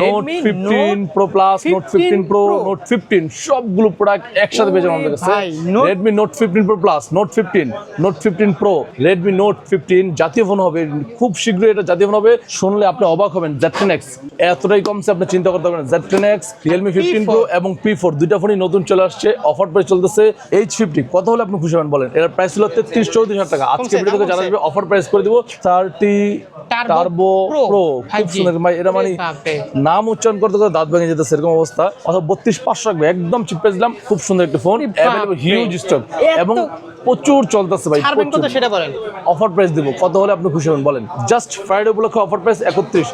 Note fifteen pro plus note fifteen pro note fifteen সবগুলো product একসাথে পেয়েছেন আমাদের কাছে। Redmi note fifteen pro plus note fifteen note fifteen pro Redmi note fifteen জাতীয় phone হবে খুব শীঘ্রই এটা জাতীয় ফোন হবে। শুনলে আপনি অবাক হবেন জেড টেন এক্স এতটাই কমছে আপনি চিন্তা করতে পারবেন Z ten X Realme fifteen pro এবং পি ফোর দুইটা ফোনই নতুন চলে আসছে অফার প্রাইস চলতেছে এইচ ফিফটি কত হলে আপনি খুশি হবেন বলেন? এর প্রাইস ছিল তেত্রিশ চৌত্রিশ হাজার টাকা। আজকে অফার প্রাইস করে দিব থার্টি টার্বো প্রো খুব সুন্দর এটা মানে। নাম উচ্চারণ করতে করতে দাঁত ভেঙে যেতে সেরকম অবস্থা। অথবা বত্রিশ পাঁচশো রাখবে একদম চিপেছিলাম খুব সুন্দর একটা ফোন হিউজ স্টক এবং প্রচুর চলতেছে ভাই সেটা বলেন। অফার প্রাইস দিব কত হলে আপনি খুশি হবেন বলেন। জাস্ট ফ্রাইডে উপলক্ষে অফার প্রাইস একত্রিশ।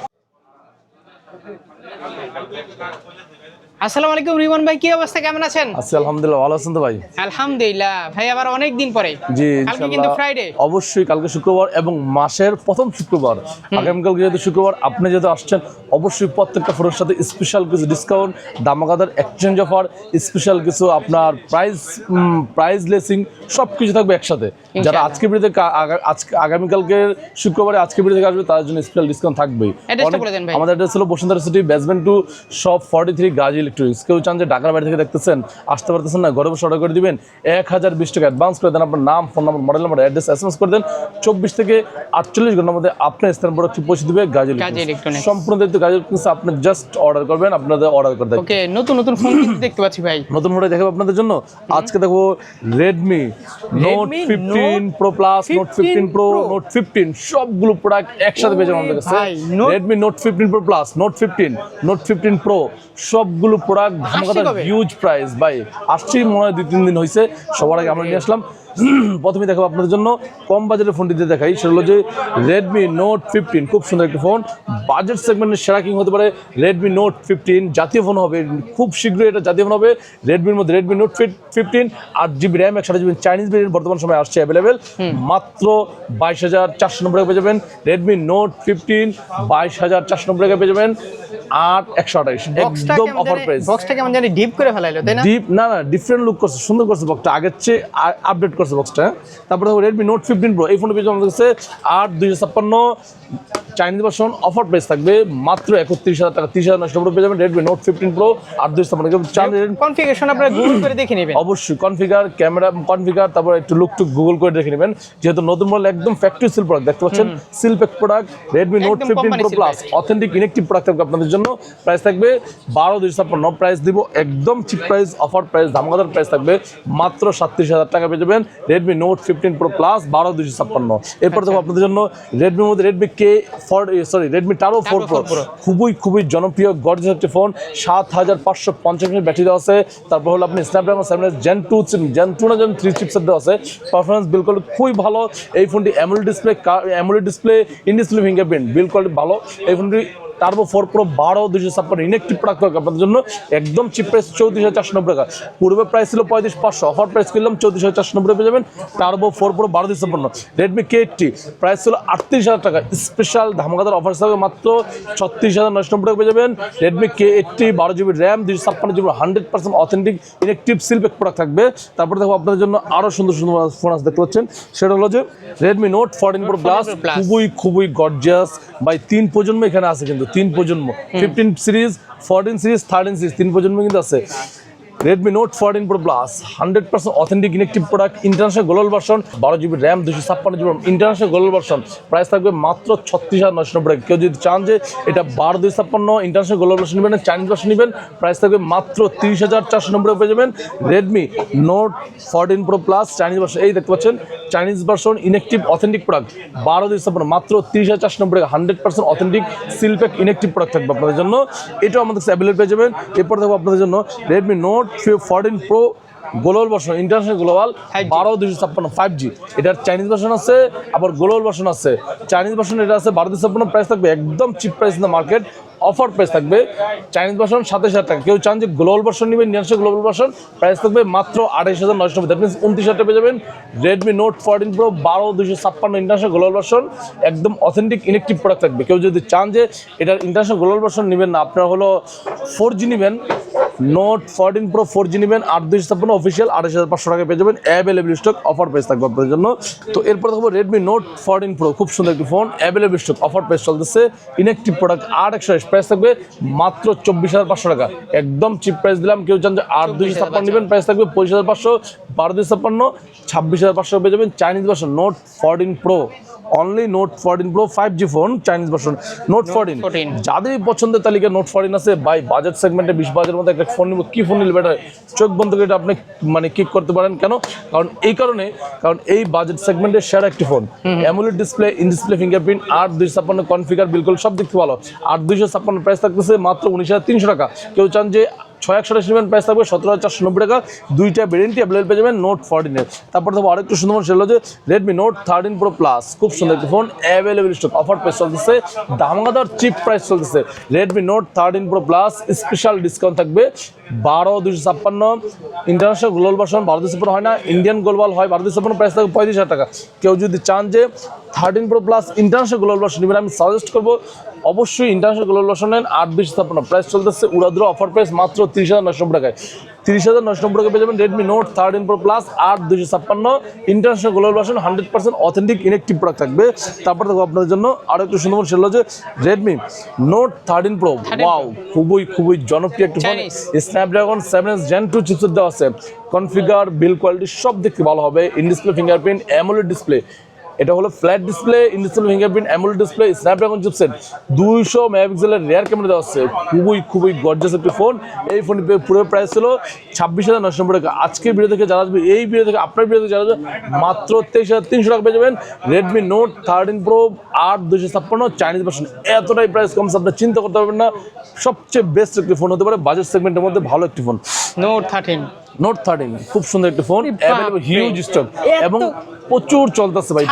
আসসালামু আলাইকুম রিমন ভাই কি অবস্থা? কেমন আছেন? আছি আলহামদুলিল্লাহ ভালো আছেন তো ভাই? আলহামদুলিল্লাহ। ভাই আবার অনেক দিন পরে। জি কালকে কিন্তু ফ্রাইডে অবশ্যই কালকে শুক্রবার এবং মাসের প্রথম শুক্রবার। যেহেতু শুক্রবার আপনি যেহেতু আসছেন অবশ্যই প্রত্যেকটা ফোনের সাথে স্পেশাল কিছু ডিসকাউন্ট দামাকাদার এক্সচেঞ্জ অফার স্পেশাল কিছু আপনার প্রাইস প্রাইস লেসিং সব কিছু থাকবে একসাথে। যারা আজকে আগা- আজকে আগামীকালকে শুক্রবারে আজকে থেকে আসবে তাদের জন্য স্পেশাল ডিসকাউন্ট থাকবেই। আমাদের অ্যাড্রেস হলো Bashundhara city basement two shop forty three Gazi electronics কেউ চান যে ঢাকার বাইরে থেকে দেখতেছেন আসতে পারতেছেন না ঘরে বসে অর্ডার করে দিবেন এক হাজার বিশ টাকা অ্যাডভান্স করে দেন আপনার নাম phone number model number address S M S করে দেন চব্বিশ থেকে আটচল্লিশ ঘণ্টার মধ্যে আপনার স্থান প্রোডাক্ট পৌঁছে দিবে গাজী ইলেকট্রনিক্স সম্পূর্ণ দায়িত্ব গাজী ইলেকট্রনিক্স আপনি জাস্ট অর্ডার করবেন আপনাদের অর্ডার করে দেয়। ওকে নতুন নতুন ফোন দেখতে পাচ্ছি ভাই। নতুন মোডে দেখাবো আপনাদের জন্য। আজকে দেখব Redmi note fifteen pro plus note fifteen pro note fifteen সবগুলো প্রোডাক্ট একসাথে পেয়ে যাবেন আমাদের কাছে। Redmi note fifteen pro plus note fifteen note fifteen pro সবগুলো প্রোডাক্ট ধামাকাটা হিউজ প্রাইস ভাই আসছি মনে হয় দুই তিন দিন হয়েছে সবার আগে আমরা নিয়ে আসলাম। প্রথমে দেখাবো আপনাদের জন্য কম বাজেটের ফোনটি দিয়ে দেখাই। সেটা হলো যে রেডমি নোট ফিফটিন খুব সুন্দর একটি ফোন বাজেট সেগমেন্টের সেরা কিং হতে পারে রেডমি নোট ফিফটিন জাতীয় ফোন হবে খুব শীঘ্রই এটা জাতীয় ফোন হবে। রেডমির মধ্যে রেডমি নোট ফিফটিন আট জিবি র্যাম একশো জিবি চাইনিজ ভেরিয়েন্ট বর্তমান সময় আসছে অ্যাভেলেবেল মাত্র বাইশ হাজার চারশো টাকা পেয়ে যাবেন রেডমি নোট ফিফটিন বাইশ হাজার চারশো টাকা পেয়ে যাবেন আট একশো আঠাইশ একদম অফার প্রাইস বক্সটা কেমন জানি ডিপ করে ফেলাইলো তাই না? ডিপ না না ডিফারেন্ট লুক করছে সুন্দর করছে বক্সটা আগের চেয়ে আপডেট করছে। বক্সটা তারপরে রেডমি নোট ফিফটিন প্রো এই ফোনের পেয়েছে আমাদের কাছে আট দুইশো ছাপ্পান্ন। চাইনিজ ভার্সন অফার প্রাইস থাকবে মাত্র একত্রিশ হাজার টাকা তিরিশ হাজার নশো পেয়ে যাবেন রেডমি নোট ফিফটিন প্রো আট দুইশো ছাপ্পান্ন। কনফিগারেশন আপনারা গুগল করে দেখে নেবেন। অবশ্যই কনফিগার ক্যামেরা কনফিগার তারপর একটু লুক টুক গুগল করে দেখে নেবেন। যেহেতু নতুন মডেল একদম ফ্যাক্টরি সিল প্রোডাক্ট দেখতে পাচ্ছেন? Seal pack product Redmi note fifteen pro plus authentic inactive product থাকবে আপনাদের জন্য। প্রাইস থাকবে বারো দুইশো ছাপ্পান্ন প্রাইস দিব একদম চিপ প্রাইস অফার প্রাইস ধামাকাদার প্রাইস থাকবে মাত্র সাতত্রিশ হাজার টাকা পেয়ে যাবেন। Redmi note fifteen pro plus বারো দুইশো ছাপ্পান্ন। এরপর দেখো আপনাদের জন্য রেডমির মধ্যে Redmi K four sorry Redmi turbo four pro খুবই খুবই জনপ্রিয় গর্জিয়াস একটি ফোন সাত হাজার পাঁচশো পঞ্চাশ মিনিট ব্যাটারি দেওয়া আছে। তারপর হলো আপনি Snapdragon seven gen two gen two না জেন থ্রি চিপসেট দেওয়া আছে। পারফরমেন্স বিল কোয়ালিটি খুবই ভালো। এই ফোনটি amoled display amoled display in display fingerprint build quality ভালো। এই ফোনটি টার্বো ফোর প্রো বারো দুশো ছাপ্পান্ন ইনেকটিভ প্রোডাক্ট থাকবে আপনাদের জন্য একদম চিপ প্রাইস চৌত্রিশ হাজার চারশো নব্বই টাকা। পূর্বে প্রাইস ছিল পঁয়ত্রিশ পাঁচশো অফার প্রাইস কিনলাম চৌত্রিশ হাজার চারশো নব্বই পেয়ে যাবেন। টার্বো ফোর প্রো বারো দুশো ছাপ্পান্ন রেডমি কে এইটটি প্রাইস ছিল আটত্রিশ হাজার টাকা। স্পেশাল ধামাকাদার অফার থাকবে মাত্র ছত্রিশ হাজার নশো নব্বই টাকা পেয়ে যাবেন। রেডমি কে এইটটি বারো জিবি র্যাম দুশো ছাপ্পান্ন GB hundred percent authentic inactive seal pack product থাকবে। তারপরে দেখো আপনাদের জন্য আরও সুন্দর সুন্দর ফোন আছে দেখতে পাচ্ছেন। সেটা হলো যে Redmi note fourteen pro plus খুবই খুবই গর্জিয়াস বাই তিন প্রজন্ম এখানে আছে কিন্তু তিন প্রজন্ম। Fifteen series fourteen series thirteen series তিন প্রজন্ম কিন্তু আছে। Redmi note fourteen pro plus hundred percent authentic inactive product international global version বারো জিবি র্যাম দুশো ছাপ্পান্ন GB international global version price থাকবে মাত্র ছত্রিশ হাজার নশো নব্বই। কেউ যদি চান যে এটা বারো দুই ছাপ্পান্ন ইন্টারন্যাশনাল গ্লোবাল ভার্সন নেবেন চাইনিজ ভার্সন নেবেন প্রাইস থাকবে মাত্র তিরিশ হাজার চারশো নব্বই পেয়ে যাবেন Redmi note fourteen pro plus Chinese version এই দেখতে পাচ্ছেন Chinese version inactive authentic product বারো দুই ছাপ্পান্ন, মাত্র তিরিশ হাজার চারশো নব্বই hundred percent authentic seal pack inactive product থাকবে আপনাদের জন্য। এটাও আমাদের কাছে অ্যাভেলেবল পেয়ে যাবেন। এরপর দেখো আপনাদের জন্য Redmi note fourteen pro global version international global বারো দুশো ছাপ্পান্ন ফাইভ জি এটার চাইনিজ ভার্সন আছে আবার গ্লোবাল ভার্সন আছে। চাইনিজ ভার্সন এটা আছে বারো দুশো ছাপ্পান্ন প্রাইস থাকবে একদম cheap price in the market offer price থাকবে। চাইনিজ ভার্সন সাতাশ হাজার টাকা। কেউ চান যে গ্লোবাল ভার্সন নেবেন ইন্টারন্যাশনাল গ্লোবাল ভার্সন প্রাইস থাকবে মাত্র আড়াইশ হাজার নয়শো দ্যাট মিনস উনত্রিশ হাজার পেয়ে যাবেন রেডমি নোট ফোরটিন প্রো বারো দুশো ছাপ্পান্ন ইন্টারন্যাশনাল গ্লোবাল ভার্সন একদম অথেন্টিক ইলেকট্রিক প্রোডাক্ট থাকবে। কেউ যদি চান যে এটার ইন্টারন্যাশনাল গ্লোবাল ভার্সন নেবেন না, আপনার হলো ফোর জি নেবেন note fourteen pro four G নেবেন, আট দুইশো ছাপ্পান্ন অফিসিয়াল আড়াইশ হাজার পাঁচশো টাকা পেয়ে যাবেন। অ্যাভেলেবল স্টক অফার প্রাইস থাকবে আপনাদের জন্য। তো এরপর দেখব রেডমি নোট ফোরটিন প্রো খুব সুন্দর একটি phone available stock offer price চলতেছে ইনেকটিভ প্রোডাক্ট আট একশো প্রাইস থাকবে মাত্র চব্বিশ হাজার পাঁচশো টাকা। একদম চিপ প্রাইস দিলাম কেউ চান যে আট দুইশো ছাপ্পান্ন নেবেন প্রাইস থাকবে পঁচিশ হাজার পাঁচশো। বারো দুই ছাপ্পান্ন ছাব্বিশ হাজার পাঁচশো পেয়ে যাবেন Chinese version note fourteen pro only note fourteen pro five G phone Chinese version note fourteen 14 যাদেরই পছন্দের তালিকা নোট ফোরটিন আছে বাই বাজেট সেগমেন্টে বিশ বাজারের মধ্যে একটা ফোন নিব কি ফোন নিলে বেটার চোখ বন্ধ করে এটা আপনি মানে কিক করতে পারেন। কেন? কারণ এই কারণে কারণ এই বাজেট সেগমেন্টের সেরা একটি phone amoled display in display fingerprint আট দুইশো ছাপ্পান্ন কনফিগার বিলকুল সব দিক থেকে ভালো। আট দুইশো ছাপ্পান্ন প্রাইস থাকতেছে মাত্র উনিশ হাজার তিনশো টাকা। কেউ চান যে ছয় একশো নেবেন প্রাইস থাকবে, সতেরো হাজার চারশো নব্বই টাকা। দুইটা ভেরিয়েন্টই অ্যাভেলেবল পেয়ে যাবেন নোট ফোরটিনের তারপর দেখব আরেকটু সুন্দর সেটা হচ্ছে Redmi note thirteen pro plus খুব সুন্দর একটি phone available stock offer price চলতেছে, দামাদার চিপ প্রাইস চলতেছে। Redmi note thirteen pro plus special discount থাকবে, বারো দুশো ছাপ্পান্ন। ইন্টারন্যাশনাল গ্লোবাল ভার্সন বারো হয় না। ইন্ডিয়ান গ্লোবাল হয়, বারো দুশো প্রাইস থাকবে পঁয়ত্রিশ হাজার টাকা। কেউ যদি চান যে thirteen pro plus international global version নেবেন। আমি সাজেস্ট করব অবশ্যই ইন্টারন্যাশনাল গ্লোবাল ভার্সন নেন। আট দুশো ছাপ্পান্ন। প্রাইস চলতেছে উড়াদুরা অফার প্রাইস মাত্র তিরিশ হাজার নশো টাকায়। তিরিশ হাজার নশো টাকা পেয়ে যাবেন Redmi note thirteen pro plus আট দুশো ছাপ্পান্ন। International global version hundred percent authentic inactive product থাকবে। তারপর দেখো আপনাদের জন্য আরও একটু সুন্দর সেটা হচ্ছে Redmi note thirteen pro wow খুবই খুবই জনপ্রিয় একটি phone Snapdragon seven S gen two chipset দেওয়া আছে। কনফিগার বিল কোয়ালিটি সব দেখতে ভালো হবে। In display fingerprint amoled display এটা হলো flat display in display fingerprint amoled display Snapdragon chipset দুইশো মেগাপিক্সেলের রেয়ার ক্যামেরা দেওয়া হচ্ছে খুবই খুবই গর্জাস একটি ফোন এই ফোন পুরো প্রাইস ছিল ছাব্বিশ হাজার নশো টাকা। আজকের ভিডিও থেকে যারা আসবে, এই ভিডিও থেকে আপনার ভিডিও থেকে যারা আসবে, মাত্র তেইশ হাজার তিনশো টাকা পেয়ে যাবেন রেডমি নোট থার্টিন প্রো আট দুশো ছাপ্পান্ন চাইনিজ ভার্সন এতটাই প্রাইস কম আপনার চিন্তা করতে পারবেন না। সবচেয়ে বেস্ট একটি ফোন হতে পারে বাজেট সেগমেন্টের মধ্যে ভালো একটি phone note thirteen note thirteen খুব সুন্দর একটি ফোন। হিউজ স্টক এবং প্রচুর চলতেছে ভাই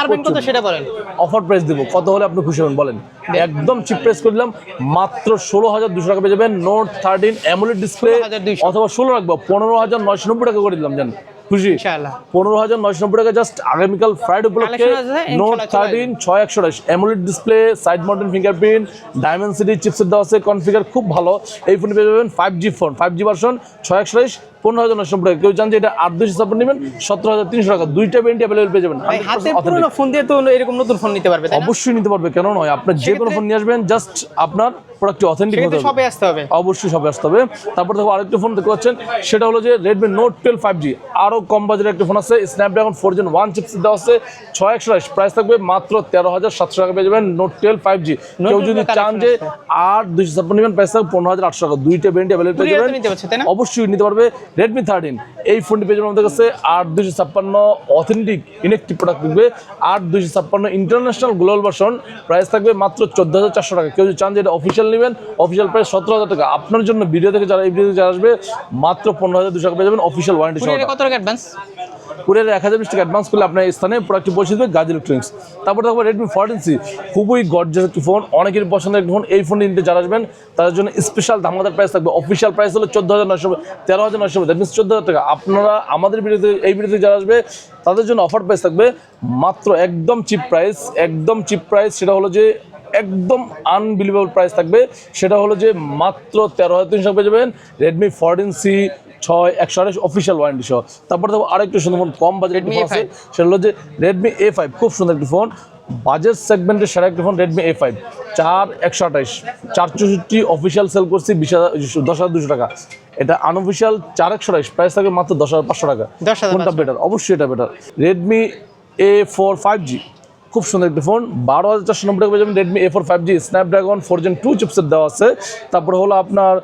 সেটা বলেন। অফার প্রাইস দেবো। কত হলে আপনি খুশি হবেন বলেন? একদম চিপ প্রাইস করলাম মাত্র ষোলো হাজার দুশো টাকা পেয়ে যাবেন নোট থার্টিন অ্যামুলেট ডিসপ্লে অথবা ষোলো রাখব পনেরো হাজার নয়শো নব্বই টাকা করে দিলাম জান। খুশি? পনেরো হাজার নয়শো নব্বই টাকা জাস্ট আগামীকাল ফ্রাইডে উপলক্ষে নোট থার্টিন ছয় একশো আঠাশ amoled display side mounted fingerprint Dimensity chipset দেওয়া আছে কনফিগার খুব ভালো। এই ফোন পেয়ে যাবেন five G phone five G version ছয় একশো আঠাশ পনেরো হাজার নব্বই টাকা কেউ জান যে এটা আট দুশো ছাপ্পান্ন নেবেন সতেরো হাজার তিনশো টাকা দুইটা বেন্টি অ্যাভেলেবল পেয়ে যাবেন। হাতে। ফোন দিয়ে তো এরকম নতুন ফোন নিতে পারবে অবশ্যই নিতে পারবে কেন নয়? আপনার যে কোনো ফোন নিয়ে আসবেন জাস্ট আপনার প্রোডাক্টটি অথেন্টিক হতে হবে। আসতে হবে। অবশ্যই সবে আসতে হবে। তারপর দেখো আরেকটি ফোন দেখতে পাচ্ছেন সেটা হলো যে Redmi note twelve five G আরও কম বাজারের একটি ফোন আছে Snapdragon four gen one chips দেওয়া আছে ছয় একশো প্রাইস থাকবে মাত্র তেরো হাজার সাতশো টাকা পেয়ে যাবেন নোট টুয়েলভ ফাইভ জি কেউ যদি চান যে। আট দুইশো ছাপ্পান্ন নেবেন প্রাইস থাকবে পনেরো হাজার আটশো টাকা। দুইটা ব্র্যান্ড অ্যাভেলেবল পেয়ে যাবেন। অবশ্যই নিতে পারবে। রেডমি থার্টিন এই ফোনটি পেয়ে যাবেন আমাদের কাছে আট দুশো ছাপ্পান্ন অথেন্টিক ইনেকটিভ প্রোডাক্ট থাকবে। আট দুশো ছাপ্পান্ন ইন্টারন্যাশনাল গ্লোবাল ভার্সন প্রাইস থাকবে মাত্র চোদ্দ হাজার চারশো টাকা। কেউ যদি চান যে এটা অফিসিয়াল নেবেন অফিসিয়াল প্রাইস সতেরো হাজার টাকা। আপনার জন্য ভিডিও থেকে যারা এই ভিডিও থেকে যারা আসবে মাত্র পনেরো হাজার দুশো টাকা পেয়ে যাবেন অফিসিয়াল ওয়ারেন্টি কত টাকা অ্যাডভান্স কুরিয়ারে এক হাজার টাকা অ্যাডভান্স করলে আপনার স্থানে প্রোডাক্টটি পৌঁছে দেবে গাজ ইলেকট্রনিক্স তারপর দেখব রেডমি ফোরটিন সি খুবই গর্জাস একটি ফোন অনেকের পছন্দের ফোন এই ফোন নিতে যারা আসবেন, তাদের জন্য স্পেশাল ধামাদার প্রাইস থাকবে। অফিসিয়াল প্রাইস হলো চোদ্দ হাজার নয়শো, তেরো হাজার নয়শো। দ্যাট মিনস চোদ্দ হাজার টাকা। আপনারা আমাদের ভিডিওতে, এই ভিডিওতে যারা আসবে, তাদের জন্য অফার প্রাইস থাকবে মাত্র একদম চিপ প্রাইস একদম চিপ প্রাইস সেটা হলো যে একদম আনবিলিভেবল প্রাইস থাকবে। সেটা হলো যে মাত্র তেরো হাজার তিনশো পেয়ে যাবেন রেডমি ফোরটিন সি ছয় একশো আঠাশ অফিসিয়াল ওয়ারেন্টি সহ। তারপর দেখো আরেকটু সুন্দর ফোন কম বাজেট Redmi ফোন আছে সেটা হলো যে রেডমি এ ফাইভ খুব সুন্দর একটি ফোন বাজেট সেগমেন্টের সেরা একটি ফোন রেডমি এ ফাইভ চার একশো আঠাশ চার চৌষট্টি অফিসিয়াল সেল করছি বিশ হাজার দশ হাজার দুশো টাকা। এটা আনঅফিসিয়াল চার একশো আঠাশ প্রাইস থাকবে মাত্র দশ হাজার পাঁচশো টাকা। 10,500 কোনটা বেটার অবশ্যই এটা better Redmi A four five G খুব সুন্দর একটি ফোন বারো হাজার চারশো নব্বই টাকা পেয়ে যাবেন Redmi A four five G Snapdragon four gen two chipset দেওয়া আছে। তারপরে হলো আপনার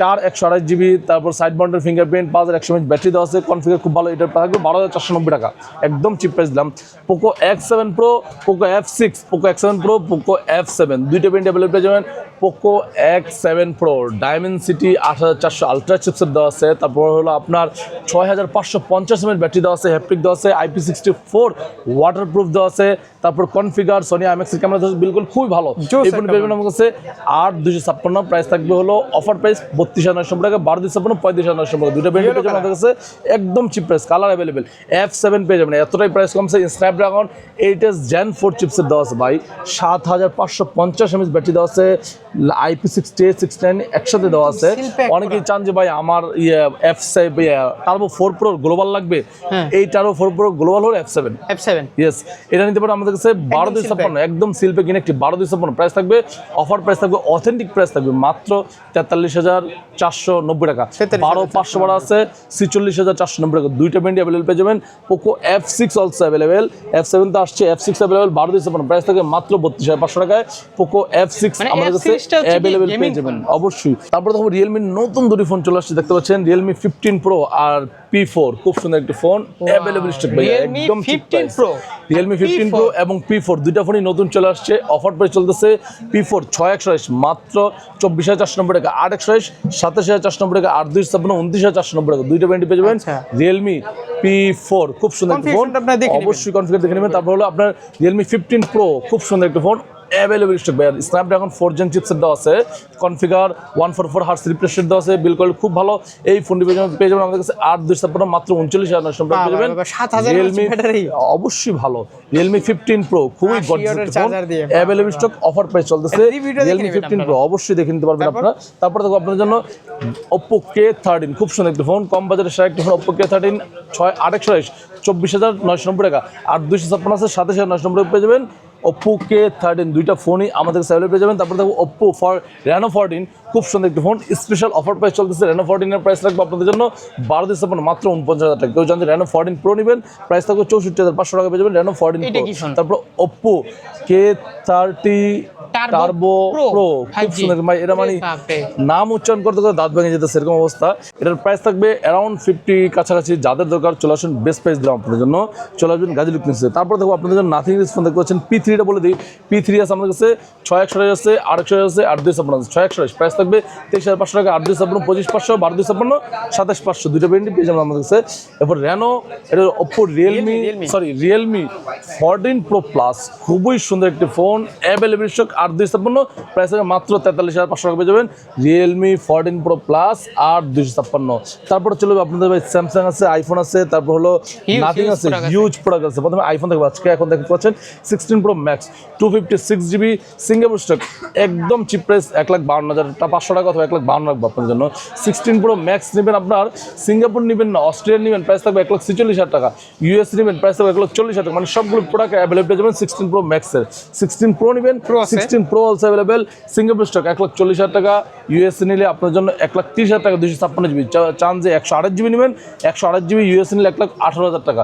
চার একশো আড়াই জিবি তারপর সাইড মাউন্টের ফিঙ্গারপ্রিন্ট পাঁচ হাজার একশো ব্যাটারি দেওয়া আছে কনফিগার খুব ভালো এটার থাকবে বারো হাজার চারশো নব্বই টাকা। একদম চিপ প্রাইস দিলাম। Poco X seven pro Poco F six Poco X seven pro Poco F seven দুইটা পেন্ট অ্যাভেলেবল পেয়ে যাবেন Poco X seven pro Dimensity আট হাজার চারশো আলট্রা চিপসেট দেওয়া আছে তারপর হলো আপনার ছয় হাজার পাঁচশো পঞ্চাশ এমএল ব্যাটারি দেওয়া আছে হ্যাপটিক দেওয়া আছে IP sixty four waterproof দেওয়া আছে তারপর কনফিগার সোনি আইম্যাক্সের ক্যামেরা দেওয়া বিলকুল খুবই ভালো। এই ফোন পেয়ে আমার কাছে আট দুশো ছাপ্পান্ন। প্রাইস থাকবে হলো অফার প্রাইস বত্রিশ হাজার নয়শো টাকা বারো দুই ছাপ্পান্ন পঁয়ত্রিশ হাজার নয়শো টাকা। দুটো ব্যান্ড পেয়ে আমাদের কাছে একদম cheap price colour available F seven পেয়ে যাবেন। এতটাই প্রাইস কমছে Snapdragon eight S gen four চিপসের দেওয়া আছে ভাই। সাত হাজার পাঁচশো পঞ্চাশ এমএস ব্যাটারি দেওয়া আছে। IP sixty eight six nine একসাথে দেওয়া আছে। অনেকেই চান যে ভাই আমার ইয়ে F turbo four pro global লাগবে। হ্যাঁ। এই টার্বো ফোর প্রো গ্লোবাল হলো F seven F seven yes এটা নিতে পারেন আমাদের কাছে বারো দুই seal ছাপ্পান্ন একদম শিল্পে কিনে একটি বারো দুই ছাপ্পান্ন প্রাইস থাকবে অফার প্রাইস থাকবে অথেন্টিক প্রাইস থাকবে মাত্র তেতাল্লিশ হাজার চারশো নব্বই টাকা। বারো পাঁচশো বারো আছে ছিচল্লিশ হাজার চারশো নব্বই টাকা। দুইটা ব্যান্ডি অ্যাভেলেবল পেয়ে যাবেন। Poco F six also available F seven তো আসছে এফ সিক্স অ্যাভেলেবেল বারো দুই ছাপ্পান্ন প্রাইস থাকে মাত্র বত্রিশ হাজার পাঁচশো টাকায়। পোকো এফ সিক্স আমাদের কাছে F6 টা হচ্ছে কি অ্যাভেলেবল পেয়ে যাবেন। অবশ্যই। তারপরে দেখো রিয়েলমির নতুন দুটি ফোন চলে আসছে দেখতে পাচ্ছেন? রিয়েলমি ফিফটিন প্রো আর পি ফোর খুব সুন্দর একটি ফোন অ্যাভেলেবল স্টক ভাই একদম 15 Pro রিয়েলমি ফিফটিন প্রো এবং পি ফোর দুইটা ফোনই নতুন চলে আসছে অফার প্রাইস চলতেছে পি ফোর ছয় একশো মাত্র চব্বিশ হাজার চারশো নব্বই টাকা আট একশো সাতাশ হাজার চারশো নব্বই টাকা আট দুই ছাপ্পান্ন উনত্রিশ হাজার চারশো নব্বই টাকা দুইটা ব্যান্ডি পেয়ে যাবেন আচ্ছা। রিয়েলমি পি ফোর খুব সুন্দর একটি ফোন। অবশ্যই কনফিগার দেখে নেবেন। তারপর হলো আপনার রিয়েলমি ফিফটিন প্রো খুব সুন্দর একটি ফোন অ্যাভেলেবল স্টক ভাই স্ন্যাপড্রাগন ফোর জেন চিপসেট দেওয়া আছে configure one four four hertz rate দেওয়া আছে বিলকুল খুব ভালো। এই ফোনটি পেয়ে যাবেন পেয়ে যাবেন আমাদের কাছে আট দুই ছাপ্পান্ন মাত্র উনচল্লিশ হাজার নয়শো টাকা পেয়ে যাবেন। রিয়েলমি অবশ্যই ভালো। রিয়েলমি ফিফটিন প্রো খুবই 80 গর্জিয়াস ওয়াটের একটি ফোন charger দিয়ে, অ্যাভেলেবল স্টক অফার প্রাইস চলতেছে। রিয়েলমি ফিফটিন প্রো অবশ্যই দেখে নিতে পারবেন? আপনারা। তারপর দেখো আপনার জন্য ওপ্পো কে থার্টিন খুব সুন্দর একটি ফোন কম বাজারের সেরা একটি ফোন ওপ্পো কে থার্টিন ছয় আট একশো চব্বিশ হাজার নয়শো নব্বই টাকা। আর দুইশো ছাপ্পান্ন আছে সাতাশ হাজার নয়শো নব্বই টাকা পেয়ে যাবেন। ওপ্পো কে থার্টিন দুইটা ফোনই আমাদের কাছে অ্যাভেলেবল পেয়ে যাবেন। তারপর দেখো ওপ্পো ফর রেনো ফর্টিন খুব সুন্দর একটি ফোন স্পেশাল অফার প্রাইস চলতেছে। রেনো ফর্টিনের প্রাইস রাখব আপনাদের জন্য বারো দিন ছাপ্পান্ন মাত্র উনপঞ্চাশ হাজার টাকা। কেউ জানতে রেনো ফোরটিন প্রো নেবেন। প্রাইস থাকবে চৌষট্টি হাজার পাঁচশো টাকা পেয়ে যাবেন রেনো ফর্টিন তারপর Oppo K thirty turbo pro খুব 5G সুন্দর ভাই এটা মানে নাম উচ্চারণ করতে করতে দাঁত ভেঙে যেতেছে এরকম অবস্থা। এটার প্রাইস থাকবে অ্যারাউন্ড ফিফটি কাছাকাছি যাদের দরকার চলে আসুন বেস্ট প্রাইস দিলাম আপনাদের জন্য। চলে আসবেন গাজী লুকনিসে তারপর দেখো আপনাদের জন্য নাথিং রিস ফোন দেখতে পাচ্ছেন পি থ্রিটা বলে দিই। পি থ্রি আছে আমাদের কাছে ছয় একশো টাকা আছে আট একশো আছে আট ছয় একশো প্রাইস থাকবে তেইশ হাজার পাঁচশো টাকা আট দুই ছাপ্পান্ন পঁচিশ পাঁচশো বারো দুই ছাপ্পান্ন সাতাশ পাঁচশো। দুটো ব্র্যান্ডই পেয়ে যাবেন আমাদের কাছে। এরপর র্যানো এটা Oppo Realme sorry Realme fourteen pro plus খুবই সুন্দর একটি ফোন অ্যাভেলেবল স্টক আট দুই ছাপ্পান্ন প্রাইস হবে মাত্র তেতাল্লিশ হাজার পাঁচশো টাকা পেয়ে যাবেন। রিয়েলমি ফোরটিন প্রো প্লাস আট দুইশো ছাপ্পান্ন। তারপরে চলে যাবে আপনাদের ভাই স্যামসাং আছে আইফোন আছে তারপর হলো নাথিং আছে হিউজ প্রোডাক্ট আছে। প্রথমে আইফোন দেখব আজকে এখন দেখতে পাচ্ছেন sixteen pro max two fifty six GB Singapore stock একদম চিপ প্রাইস এক লাখ বাউন্ন হাজার পাঁচশো টাকা অথবা এক লাখ বাউন্ন রাখব আপনার জন্য। সিক্সটিন প্রো ম্যাক্স নেবেন আপনার সিঙ্গাপুর নেবেন না অস্ট্রেলিয়া নেবেন প্রাইস থাকবে এক লাখ ছেচল্লিশ হাজার টাকা। ইউএস নেবেন প্রাইস থাকবে এক লাখ চল্লিশ হাজার টাকা। মানে সবগুলো প্রোডাক্ট অ্যাভেলেবল পেয়ে যাবেন সিক্সটিন প্রো ম্যাক্সের সিক্সটিন প্রো নেবেন আছে? Sixteen pro also available Singapore stock এক লাখ চল্লিশ হাজার টাকা ইউএস নিলে আপনার জন্য এক লাখ তিরিশ হাজার টাকা দুশো ছাপ্পান্ন জিবি চান যে একশো আঠাশ জিবি নেবেন একশো আঠাশ জিবি ইউএস নিলে এক লাখ আঠারো হাজার টাকা।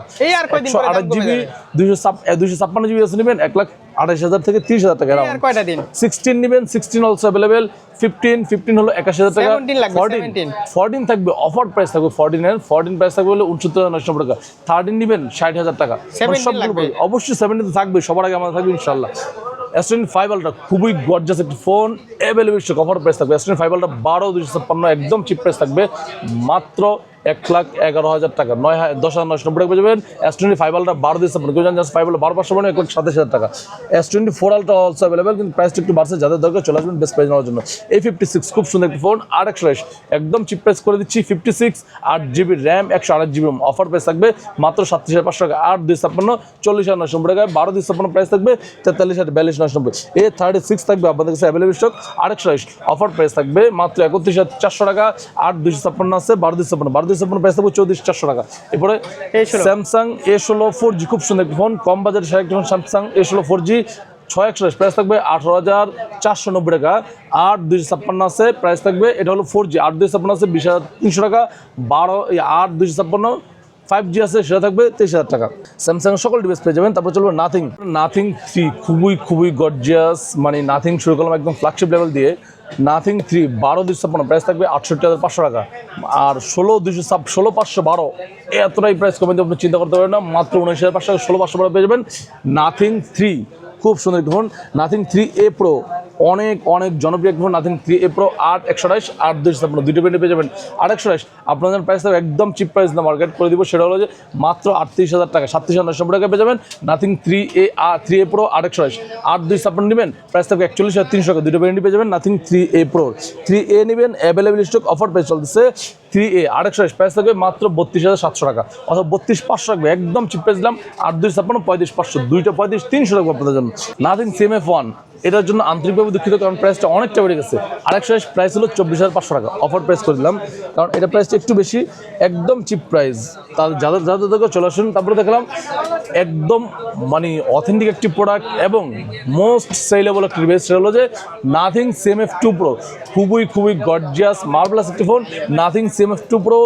একশো আঠাশ জিবি দুশো দুশো ছাপ্পান্ন জিবি এসে নেবেন এক লাখ আঠাশ হাজার থেকে তিরিশ হাজার টাকা আর কয়টা দিন? সিক্সটিন নেবেন sixteen also available fifteen fifteen হলো একাশি হাজার টাকা। 17 লাগবে, ফোরটিন ফোরটিন থাকবে অফার প্রাইস থাকবে ফোরটিনের ফোরটিন প্রাইস থাকবে হলো উনসত্তর হাজার নয়শো টাকা। থার্টিন নেবেন ষাট হাজার টাকা। 17 সবগুলো লাগবে। অবশ্যই সেভেন্টিন থাকবে সবার আগে আমাদের থাকবে ইনশাল্লাহ এসটেন ফাইভ আলট্রা খুবই গর্জাস একটি ফোন অ্যাভেলেবল অফার প্রাইস থাকবে অ্যাস্ট্রিন ফাইভ আলট্রা বারো দুশো ছাপ্পান্ন, একদম চিপ প্রাইস থাকবে, মাত্র এক লাখ এগারো হাজার টাকা। নয় দশ হাজার নয়শো নব্বই টাকা যাবেন। এস টোয়েন্টি ফাইভ আলট্রা বারো দিয়ে ছাপ্পান্ন কেউ জানেন ফাইভ বারো পাঁচশো মানে এক লাখ সাতাশ হাজার টাকা। S twenty four ultra also available কিন্তু প্রাইসটা একটু বাড়ছে। যাদের দরকার চলে আসবেন বেস্ট প্রাইস নেওয়ার জন্য। এই ফিফটি সিক্স খুব সুন্দর একটি ফোন আর একশো একদম চিপ প্রাইস করে দিচ্ছি ফিফটি সিক্স আট জিবি র্যাম একশো আট জিবি অফার প্রাইস থাকবে মাত্র সাতত্রিশ হাজার পাঁচশো টাকা। আট দুই ছাপ্পান্ন, চল্লিশ হাজার নয়শো নব্বই টাকা। বারো দুই ছাপ্পান্ন প্রাইস থাকবে, তেতাল্লিশ হাজার বিয়াল্লিশ নয়শো নব্বই। এ থার্টি সিক্স থাকবে আপনাদের কাছে অ্যাভেলেবল স্টক আরেকশো অফার প্রাইস থাকবে মাত্র একত্রিশ হাজার চারশো টাকা। আট দুইশো ছাপ্পান্ন আছে, বারো দুই ছাপ্পান্ন। বারো দুই ছাপ্পান্ন প্রাইস থাকবে চৌত্রিশ চারশো টাকা। এরপরে A16 স্যামসাং এ ষোলো ফোর জি খুব সুন্দর ফোন কম বাজারে সেরা ফোন স্যামসাং এ ষোলো ফোর জি ছয় একশো প্রাইস থাকবে আঠারো হাজার চারশো নব্বই টাকা। আট দুইশো ছাপ্পান্ন আছে প্রাইস থাকবে এটা হলো ফোর জি আট দুইশো ছাপ্পান্ন আছে বিশ হাজার তিনশো টাকা। বারো আট দুইশো ছাপ্পান্ন ফাইভ জি আছে সেটা থাকবে তেইশ হাজার টাকা। স্যামসাং সকল ডিভাইস পেয়ে যাবেন। তারপর চলবে নাথিং নাথিং থ্রি খুবই খুবই গর্জিয়াস মানে নাথিং শুরু করলাম একদম ফ্ল্যাগশিপ লেভেল দিয়ে। নাথিং থ্রি বারো দুশো ছাপ্পান্ন প্রাইস থাকবে আটষট্টি হাজার পাঁচশো টাকা। আর ষোলো দুশো ছাপ, ষোলো পাঁচশো বারো, এতটাই প্রাইস কমে আপনি চিন্তা করতে পারেন না, মাত্র উনিশ হাজার পাঁচশো টাকা, ষোলো পাঁচশো বারো পেয়ে যাবেন। নাথিং থ্রি খুব সুন্দর ধরুন নাথিং থ্রি এ প্রো অনেক অনেক জনপ্রিয় phone Nothing three, A pro আট একশো আঠাশ আট দুইশো ছাপ্পান্ন দুটো ভেরিয়েন্ট পেয়ে যাবেন। আট একশো আঠাশ আপনাদের প্রাইস থাকবে একদম চিপ প্রাইস না মার্কেট করে দিব, সেটা হলো যে মাত্র আটত্রিশ হাজার টাকা, সাতত্রিশ হাজার নশো টাকা পেয়ে যাবেন নাথিং থ্রি, এ আর থ্রি, এ প্রো আট একশো আঠাশ আট দুই ছাপ্পান্ন নেবেন প্রাইস থাকবে একচল্লিশ হাজার তিনশো টাকা, দুটো ভেরিয়েন্ট পেয়ে যাবেন Nothing three, A pro three, A নেবেন অ্যাভেলেবল স্টক অফার প্রাইস চলতেছে থ্রি এ আরেকশো প্রাইস থাকবে মাত্র বত্রিশ হাজার সাতশো টাকা। অথবা বত্রিশ পাঁচশো রাখবে। একদম চিপ দিলাম। আট দুই ছাপ্পান্ন, পঁয়ত্রিশ পাঁচশো। দুইটা পঁয়ত্রিশ, তিনশো রাখব আপনাদের জন্য। নাথিং সিএম এফ ওয়ান এটার জন্য আন্তরিকভাবে দুঃখিত, কারণ প্রাইসটা অনেকটা বেড়ে গেছে। আরেকশো প্রাইস হলো চব্বিশ হাজার পাঁচশো টাকা। অফার প্রাইস করে দিলাম। কারণ এটা প্রাইসটা একটু বেশি। একদম চিপ প্রাইস তার যাদের যাদের দেখো, চলে আসুন। তারপরে দেখলাম, একদম মানে অথেন্টিক একটি প্রোডাক্ট এবং মোস্ট সেলেবল একটি ডিভাইস সেটা হলো যে Nothing CMF two pro খুবই খুবই গর্জিয়াস মার্বেলাস একটি phone Nothing CMF two pro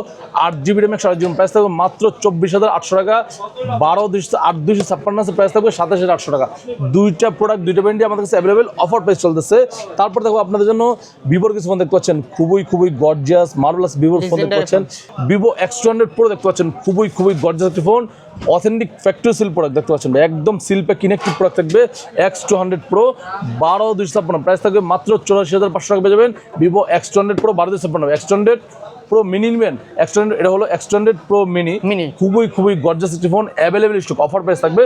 আট জিবি র্যাম একশো আট জিবি প্রাইস থাকবে মাত্র চব্বিশ হাজার আটশো টাকা। বারো দুশো আট দুশো ছাপ্পান্ন প্রাইস থাকবে সাতাশ হাজার আটশো টাকা। দুইটা প্রোডাক্ট দুইটা ব্র্যান্ডই আমাদের কাছে অ্যাভেলেবেল অফার প্রাইস চলতেছে। তারপর দেখো আপনাদের জন্য ভিভোর কিছু ফোন দেখতে পাচ্ছেন। খুবই খুবই গর্জিয়াস মার্বেলাস ভিভোর ফোন দেখতে পাচ্ছেন। Vivo X two hundred pro দেখতে পাচ্ছেন। খুবই খুবই গর্জিয়াস একটি phone authentic factory seal product দেখতে পাচ্ছেন একদম সিলপে কিনেক্টিভ প্রোডাক্ট থাকবে এক্স টু হান্ড্রেড প্রো বারো দুইশো ছাপ্পান্ন প্রাইস থাকবে মাত্র চৌরাশি হাজার পাঁচশো টাকা পেয়ে যাবেন Vivo X two hundred pro বারো দুইশো ছাপ্পান্ন। X two hundred pro mini নেবেন এক্সটেন্ডেড এটা হলো এক্সটেন্ডেড প্রো মিনি মিনি খুবই খুবই গর্জাস একটি phone available stock offer price থাকবে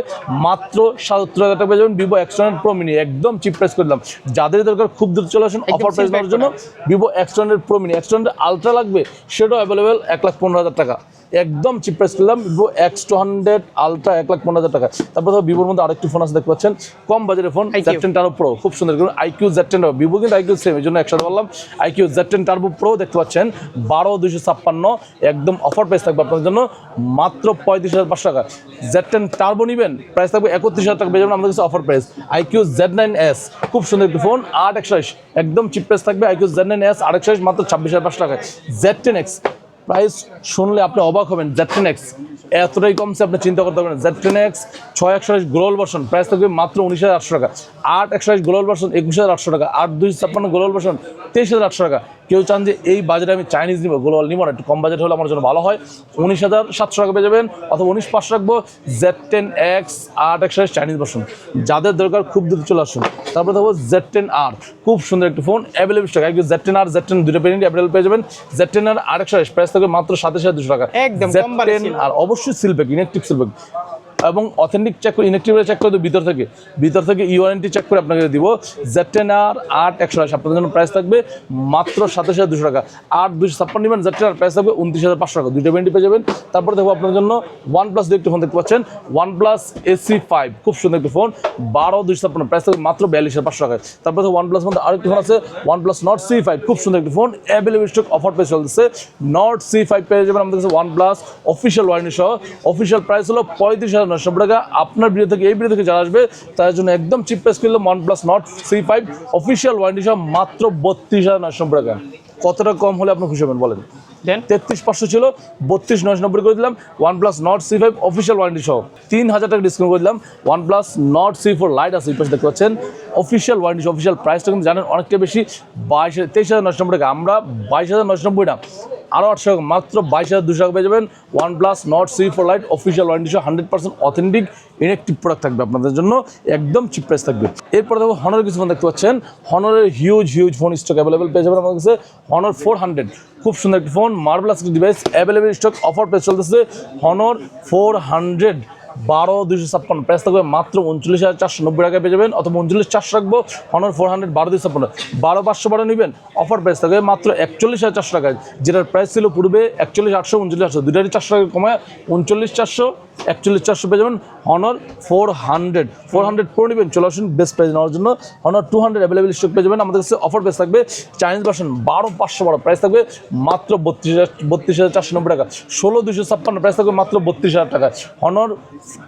মাত্র সাতাত্তর হাজার টাকা পেয়ে যাবেন ভিভো এক্সটেন্ডেড প্রো মিনি একদম চিপ প্রাইস করলাম দিলাম। যাদের দরকার খুব দ্রুত চলে আসুন অফার প্রাইস দেওয়ার জন্য Vivo extended pro mini extended ultra লাগবে সেটাও অ্যাভেলেবেল এক লাখ পনেরো হাজার টাকা। একদম চিপ প্রাইস করলাম Vivo X two hundred ultra এক লাখ পনেরো হাজার টাকা। তারপর ধরো ভিভোর মধ্যে আরেকটি ফোন আছে দেখতে পাচ্ছেন। কম বাজারের phone Z ten turbo pro খুব সুন্দর কিন্তু আইকিউ জেড টেন ভিভো কিন্তু আইকিউ সেম এই জন্য একসাথে বললাম। IQOO Z ten turbo pro দেখতে পাচ্ছেন বারো দুইশো ছাপ্পান্ন একদম অফার প্রাইস থাকবে আপনাদের জন্য মাত্র পঁয়ত্রিশ হাজার পাঁচশো টাকা। জেড টেন টার্বো নেবেন প্রাইস থাকবে একত্রিশ হাজার টাকা পেয়ে যাবেন আমাদের কাছে offer price iQOO Z nine S খুব সুন্দর একটি ফোন আট একশো একদম চিপ প্রাইস থাকবে আইকিউ জেড নাইন এস আট একশো মাত্র ছাব্বিশ হাজার পাঁচশো টাকা জেড টেন এক্স প্রাইস শুনলে আপনি অবাক হবেন জেড টেন এক্স এতটাই কমছে, আপনি চিন্তা করতে পারবেন জেড টেন এক্স ছয় একশো গ্লোবাল ভার্সন প্রাইস থাকবে মাত্র উনিশ হাজার আটশো টাকা। আট একশো গ্লোবাল ভার্সন একুশ হাজার আটশো টাকা। আট দুই ছাপ্পান্ন গ্লোবাল ভার্সন তেইশ হাজার আটশো টাকা। কেউ চান যে এই বাজারে আমি চাইনিজ নিব গ্লোবাল নিব না একটু কম বাজেট হলে আমার জন্য ভালো হয়। উনিশ হাজার সাতশো টাকা পেয়ে যাবেন অথবা উনিশ পাঁচশো রাখব জেড টেন এক্স আট একশো চাইনিজ ভার্সন যাদের দরকার খুব দ্রুত চলে আসুন। তারপরে দেখব জেড টেন আর খুব সুন্দর একটি ফোন অ্যাভেলেবল স্টক একটু জেড টেন আর জেড টেন দুটো পেরিয়ে অ্যাভেলেবল পেয়ে যাবেন। জেড টেন আর আর একশো প্রাইস থাকবে মাত্র সাতাশ হাজার দুশো টাকা। একদম জেড টেন আর অবশ্যই seal bag inactive seal bag এবং অথেন্টিক চেক করে ইনেকটিভ চেক করে দেবো ভিতর থেকে। ভিতর থেকে ই ওয়ারেন্টি চেক করে আপনাকে দিব। জেড আর আট একশো আশি। আপনাদের জন্য প্রাইস থাকবে মাত্র সাতাশ হাজার দুশো টাকা। আট দুশো ছাপ্পান্ন নেবেন জেড আর প্রাইস থাকবে উনত্রিশ হাজার পাঁচশো টাকা। দুইটা ভেন্টি পেয়ে যাবেন। তারপরে দেখব আপনার জন্য ওয়ান প্লাস দু একটি ফোন দেখতে পাচ্ছেন। ওয়ান প্লাস এসি ফাইভ খুব সুন্দর একটি ফোন বারো দুশো ছাপ্পান্ন প্রাইস থাকবে মাত্র বিয়াল্লিশ হাজার পাঁচশো টাকা তারপরে ওয়ান প্লাস মধ্যে আরেকটি ফোন আছে OnePlus Nord C five খুব সুন্দর একটি ফোন অ্যাভেলেবল স্টক অফার পেয়ে চলতেছে। নট সি ফাইভ পেয়ে যাবেন আমাদের কাছে ওয়ান প্লাস অফিসিয়াল ওয়ারেন্টি সহ। অফিসিয়াল প্রাইস হলো পঁয়ত্রিশ হাজার নশো টাকা আপনার ভিডিও থেকে, এই ভিডিও থেকে যারা আসবে তার জন্য একদম চিপ প্রাইস কিনলো OnePlus Nord three five official warranty সহ মাত্র বত্রিশ হাজার নশো টাকা। কতটা কম হলে আপনি খুশি হবেন, বলেন? দেন তেত্রিশ পাঁচশো ছিল, বত্রিশ নয়শো নব্বই করে দিলাম OnePlus Nord CE five official warranty সহ। তিন হাজার টাকা ডিসকাউন্ট করে দিলাম OnePlus Nord CE four lite আছে পাশে দেখতে পাচ্ছেন। অফিসিয়াল ওয়ারেন্টি অফিসিয়াল প্রাইসটা কিন্তু জানেন অনেকটা বেশি, বাইশ তেইশ হাজার নশো নব্বই টাকা। আমরা বাইশ হাজার নশো নব্বই না আরও আটশো টাকা, মাত্র বাইশ হাজার দুশো টাকা পেয়ে যাবেন। OnePlus Nord CE four lite official warranty সহ hundred percent authentic inactive product থাকবে আপনাদের জন্য, একদম চিপ প্রাইস থাকবে। এরপর দেখো হনারের কিছু ফোন দেখতে পাচ্ছেন। হনারের huge huge phone stock available পেয়ে যাবেন আমাদের কাছে। হনর ফোর হান্ড্রেড খুব সুন্দর একটি phone marvellous device available stock offer পেয়ে চলতেছে হনর ফোর হান্ড্রেড বারো দুইশো ছাপ্পান্ন। প্রাইস থাকবে মাত্র উনচল্লিশ হাজার চারশো নব্বই টাকায় পেয়ে যাবেন। অথবা উনচল্লিশ চারশো রাখব হনর ফোর হান্ড্রেড বারো দুশো ছাপ্পান্ন। বারো পাঁচশো বারো নেবেন অফার প্রাইস থাকবে মাত্র একচল্লিশ হাজার চারশো টাকায়। যেটার প্রাইস ছিল পূর্বে একচল্লিশ আটশো, উনচল্লিশ আটশো। দুটারই চারশো টাকা কমায়, উনচল্লিশ চারশো, একচল্লিশ চারশো পেয়ে যাবেন Honor four hundred four hundred pro নেবেন, চলে আসুন বেস্ট প্রাইস নেওয়ার জন্য। Honor two hundred available stock পেয়ে যাবেন। আমাদের কাছে অফার প্রাইস থাকবে চাইনিজ ভার্সন বারো পাঁচশো বারো। প্রাইস থাকবে মাত্র বত্রিশ হাজার বত্রিশ হাজার চারশো নব্বই টাকা। ষোলো দুশো ছাপ্পান্ন প্রাইস থাকবে মাত্র বত্রিশ হাজার টাকা। Honor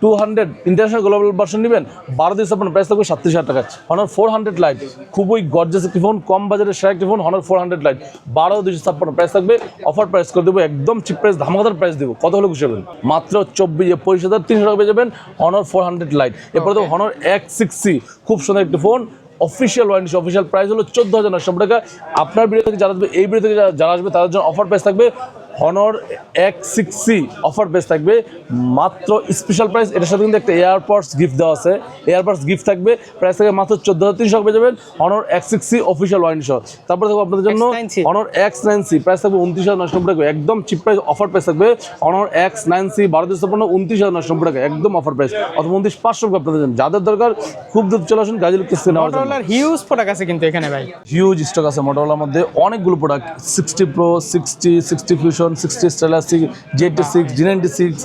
two hundred international global version নেবেন বারো দুশো ছাপ্পান্ন প্রাইস থাকবে সাতত্রিশ হাজার টাকা। হনর ফোর হান্ড্রেড লাইট খুবই গর্জাস একটি ফোন কম বাজারের সেরা একটি phone Honor four hundred lite বারো দুশো ছাপ্পান্ন প্রাইস থাকবে অফার প্রাইস করে দেবো একদম চিপ প্রাইস ধামাকাদার প্রাইস দেবো। কত হলো খুশি হবেন? মাত্র চব্বিশ পঁচিশ হাজার তিনশো টাকা পেয়ে যাবেন হনর ফোর হান্ড্রেড লাইট এরপরে তো হনর এক্স সিক্স সি খুব সুন্দর একটি phone official warranty official price হলো চোদ্দ হাজার নশো টাকা। আপনার ভিডিও থেকে যারা আসবে এই ভিডিও থেকে যারা- যারা আসবে তাদের জন্য অফার প্রাইস থাকবে হনর এক সিক্স সি অফার প্রাইস থাকবে। মাত্র স্পেশাল প্রাইস এটার সাথে কিন্তু একটা এয়ারপডস গিফট দেওয়া আছে। এয়ারপডস গিফট থাকবে প্রাইস থাকবে মাত্র চোদ্দ হাজার তিনশো পেয়ে যাবেন Honor X six C official wine সহ তারপরে থাকবে আপনাদের জন্য X9C অনর এক্স নাইন সি প্রাইস থাকবে উনত্রিশ হাজার নশো টাকা। একদম চিপ প্রাইস অফার প্রাইস থাকবে অনর এক্স নাইন সি বারো দুশো পনেরো উনত্রিশ হাজার নশো টাকা। একদম অফার প্রাইস অথবা উনত্রিশ পাঁচশো টাকা আপনাদের জন্য। যাদের দরকার খুব দ্রুত চলে আসুন গাজী কিস্তি নেওয়ার জন্য। হিউজ প্রোডাক্ট আছে কিন্তু এখানে ভাই। হিউজ স্টক আছে মোটরোলার মধ্যে। অনেকগুলো product sixty pro sixty sixty fusion sixty stylus jetty six G ninety six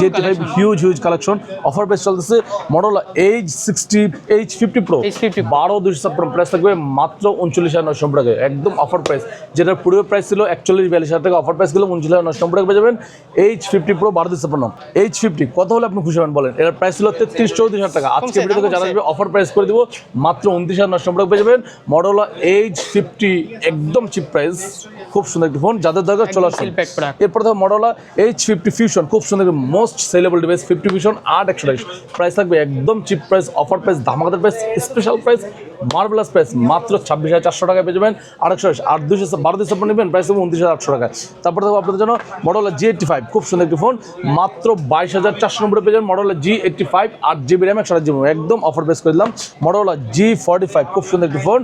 jetty five huge huge collection offer price চলতেছে Motorola Edge sixty Edge fifty pro H50 বারো দুশো ছাপ্পান্ন প্রাইস থাকবে মাত্র উনচল্লিশ হাজার নশো টাকা। একদম অফার প্রাইস যেটার পূর্বে প্রাইস ছিল একচল্লিশ বিয়াল্লিশ হাজার টাকা অফার প্রাইস ছিল উনচল্লিশ হাজার নশো টাকা পেয়ে যাবেন। এইচ ফিফটি প্রো বারো দুশো ছাপ্পান্ন। এইচ ফিফটি কত হলে আপনি খুশি হবেন বলেন। এর প্রাইস ছিল তেত্রিশ চৌত্রিশ হাজার টাকা। আজকে ভিডিও থেকে জানা যাবে অফার প্রাইস করে দিব মাত্র উনত্রিশ হাজার নশো টাকা পেয়ে যাবেন। মডেলা এইচ ফিফটি একদম চিপ প্রাইস খুব সুন্দর একটি ফোন যাদের দরকার চলে আসুন। Pack product। এরপর দেখো মডেলা এইচ ফিফটি ফিউশন খুব সুন্দর most sellable device fifty fusion আট একশো প্রাইস থাকবে একদম cheap price offer price ধামাকাদার price special price marvellous price মাত্র ছাব্বিশ হাজার চারশো টাকায় পেয়ে যাবেন। আরেকশো আট দুশো বারো দুশো নেবেন, প্রাইস হবে উনত্রিশ হাজার আটশো টাকা তারপর দেখো আপনাদের জন্য মডেলা জি এইটটি ফাইভ খুব সুন্দর একটি ফোন মাত্র বাইশ হাজার চারশো নম্বরে পেয়ে যাবেন মডেলা জি এইটটি ফাইভ আট জিবি র্যাম একশো আট জিবি একদম অফার প্রাইস করে দিলাম। মডেলা জি ফর্টি ফাইভ খুব সুন্দর একটি ফোন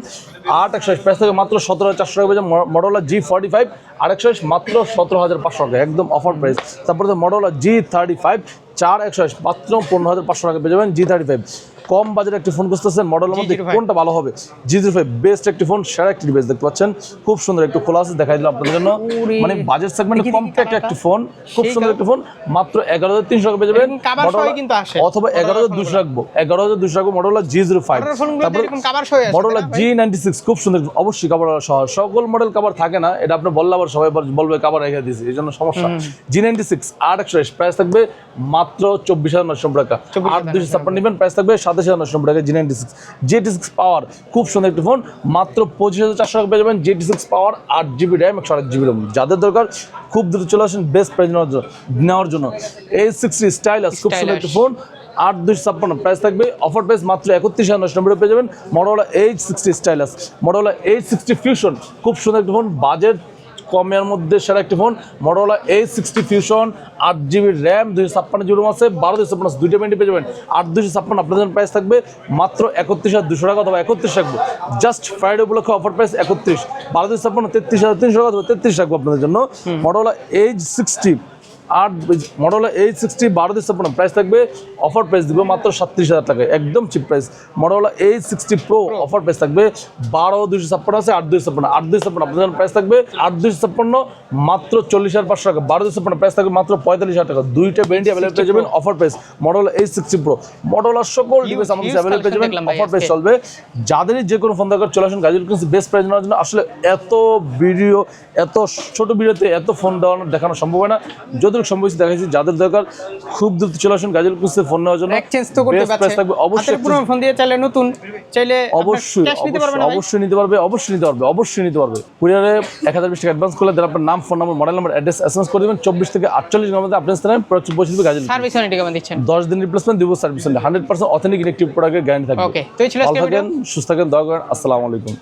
আট একশো প্রাইস থেকে মাত্র সতেরো হাজার চারশো টাকা পেয়ে যাবেন মডেলা জি ফর্টি ফাইভ আর একশো মাত্র সতেরো হাজার পাঁচশো টাকা একদম অফার প্রাইস তারপরে মডেলা জি থার্টি ফাইভ চার একশো মাত্র পনেরো হাজার পাঁচশো টাকা পেয়ে যাবেন জি থার্টি ফাইভ কম বাজেট একটি ফোন খুঁজতেছেন মডেলের মধ্যে কোনটা ভালো হবে? জি জিরো ফাইভ বেস্ট একটি ফোন সেরা একটি ডিভাইস দেখতে পাচ্ছেন। খুব সুন্দর একটু খোলা আছে দেখাই দিলাম আপনাদের জন্য। মানে বাজেট সেগমেন্টে কম্প্যাক্ট। একটি ফোন খুব সুন্দর একটি ফোন মাত্র এগারো হাজার তিনশো টাকা পেয়ে যাবেন। অথবা এগারো হাজার দুশো রাখব। এগারো হাজার দুশো রাখব মডেলা জি জিরো ফাইভ মডেলা? জি নাইনটি সিক্স খুব সুন্দর অবশ্যই কাবার সহ সকল মডেল কাবার থাকে না এটা আপনি বললে আবার সবাই বলবে কাবার রেখে দিয়েছি এই জন্য সমস্যা। জি নাইনটি সিক্স আট একশো প্রাইস থাকবে মাত্র চব্বিশ হাজার নশো টাকা। 24,990 আট দুশো ছাপ্পান্ন নেবেন প্রাইস থাকবে সাতাশ হাজার নশো টাকা জি নাইনটি সিক্স জেটি সিক্স পাওয়ার খুব সুন্দর একটি ফোন মাত্র পঁচিশ হাজার চারশো টাকা পেয়ে যাবেন জেটি সিক্স পাওয়ার আট জিবি র্যাম একশো আট জিবি র্যাম যাদের দরকার, খুব দ্রুত চলে আসেন বেস্ট প্রাইজ নেওয়ার জন্য। এই সিক্সটি স্টাইলাস খুব সুন্দর একটি ফোন আট দুশো ছাপ্পান্ন প্রাইস থাকবে। অফার প্রাইস মাত্র একত্রিশ হাজার নশো নম্বরে পেয়ে যাবেন মডেলা এইচ সিক্সটি স্টাইলাস মডেলা এইচ সিক্সটি ফিউশন খুব সুন্দর একটি ফোন বাজেট কমের মধ্যে সেরা একটি ফোন মডোলা এইচ সিক্সটি ফিউশন আট জিবি র্যাম দুশো ছাপ্পান্ন জিবি আছে বারো দুশো ছাপ্পান্ন দুইটা মিনিট পেয়ে যাবেন। আট দুশো ছাপ্পান্ন আপনাদের প্রাইস থাকবে মাত্র একত্রিশ হাজার দুশো টাকা অথবা একত্রিশ থাকবে জাস্ট ফ্রাইডে উপলক্ষে অফার প্রাইস একত্রিশ। বারো দুশো ছাপ্পান্ন তেত্রিশ হাজার তিনশো টাকা অথবা তেত্রিশ রাখব আপনাদের জন্য। মডোলা এইচ সিক্সটি আট মডেলা এইট সিক্সটি বারো দুশো ছাপ্পান্ন প্রাইস থাকবে। অফার প্রাইস দিব মাত্র সাতত্রিশ হাজার টাকা একদম cheap price মডেলা Edge sixty pro offer price থাকবে বারো দুশো ছাপ্পান্ন আছে আট দুশো ছাপ্পান্ন। আট দুশো ছাপ্পান্ন আপনাদের প্রাইস থাকবে। আট দুশো ছাপ্পান্ন মাত্র চল্লিশ হাজার পাঁচশো টাকা। বারো দুশো ছাপ্পান্ন প্রাইস থাকবে মাত্র পঁয়তাল্লিশ হাজার টাকা। দুইটা ব্যান্ডি অ্যাভেলেবল পেয়ে যাবেন offer price model Edge sixty pro মডেলার সকল ডিভাইস আমাদের অ্যাভেলেবল পেয়ে যাবেন। অফার প্রাইস চলবে। যাদেরই যে কোনো ফোন দরকার চলে আসুন। গাজীর কিন্তু বেস্ট প্রাইস নেওয়ার জন্য আসলে এত ভিডিও এত ছোট ভিডিওতে এত ফোন দেওয়ানো দেখানো সম্ভব হয় না। যতটুকু সম্ভব দেখাচ্ছি যাদের দরকার খুব দ্রুত চলে আসুন গাজীর কিন্তু ফোন নেওয়ার জন্য। এক্সচেঞ্জ তো করতে পারছে। থাকবে অবশ্যই পুরো ফোন দিয়ে চাইলে নতুন চাইলে অবশ্যই অবশ্যই নিতে পারবে অবশ্যই নিতে পারবে অবশ্যই নিতে পারবে। কুরিয়ারে এক হাজার বিশ টাকা অ্যাডভান্স করলে দেন আপনার নাম phone number model number address S পৌঁছে দেবেন চব্বিশ থেকে আটচল্লিশ ঘণ্টার মধ্যে আপনার স্থানে পৌঁছে দেবে গাজীর সার্ভিস ওয়ারেন্টি কেমন দিচ্ছেন? দশ দিন রিপ্লেসমেন্ট দিব service hundred percent authentic electric প্রোডাক্টের গ্যারান্টি থাকবে। Okay, তো এই ছিল থাকেন সুস্থ থাকেন দয়া করেন আসসালামু আলাইকুম।